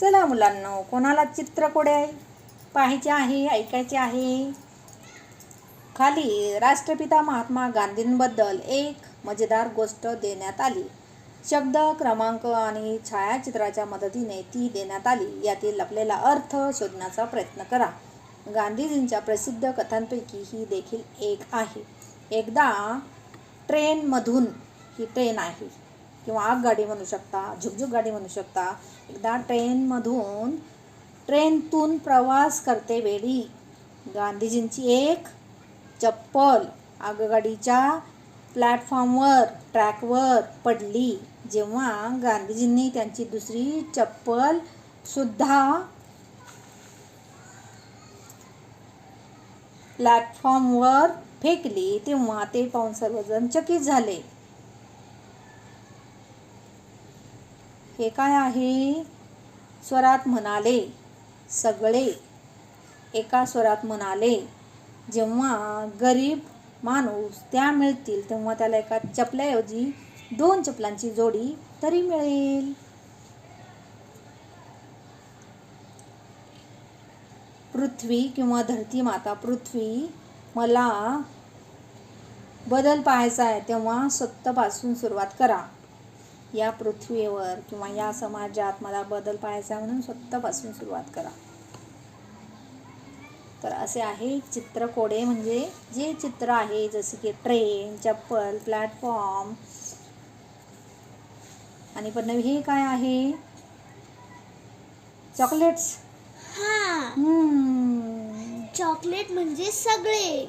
चला मुलांनो कोणाला चित्रकोडे पाहायचे आहे ऐकायचे आहे? खाली राष्ट्रपिता महात्मा गांधींबद्दल एक मजेदार गोष्ट देण्यात आली. शब्द क्रमांक आणि छायाचित्राच्या मदतीने ती देण्यात आली. यातील आपल्याला अर्थ शोधण्याचा प्रयत्न करा. गांधीजींच्या प्रसिद्ध कथांपैकी ही देखील एक आहे. एकदा ट्रेनमधून ही ट्रेन आहे. किंवा आगगाडी म्हणू शकता झुकझुक गाडी म्हणू शकता एकदा ट्रेनमधून ट्रेनतून प्रवास करते वेळी गांधीजींची एक चप्पल आगगाडीच्या प्लॅटफॉर्मवर ट्रॅकवर पडली. जेव्हा गांधीजींनी त्यांची दुसरी चप्पल सुद्धा प्लॅटफॉर्मवर फेकली तेव्हा ते पाहून सर्वजण चकित झाले. हे काय आहे? स्वरात म्हणाले सगळे. एका स्वरात म्हणाले जेव्हा गरीब माणूस त्या मिळतील तेव्हा त्याला एका चपल्याऐवजी दोन चपलांची जोडी तरी मिळेल. पृथ्वी किंवा धरती माता पृथ्वी मला बदल पाहायचा आहे तेव्हा स्वतःपासून सुरुवात करा. या पृथ्वीवर किंवा या समाजात मला बदल पाहायचा म्हणून स्वतःपासून सुरुवात करा. तर असे आहे चित्रकोडे म्हणजे जे चित्र आहे जसे की ट्रेन चप्पल प्लॅटफॉर्म आणि पण हे काय आहे? चॉकलेट्स हा. हम्म. चॉकलेट म्हणजे सगळे.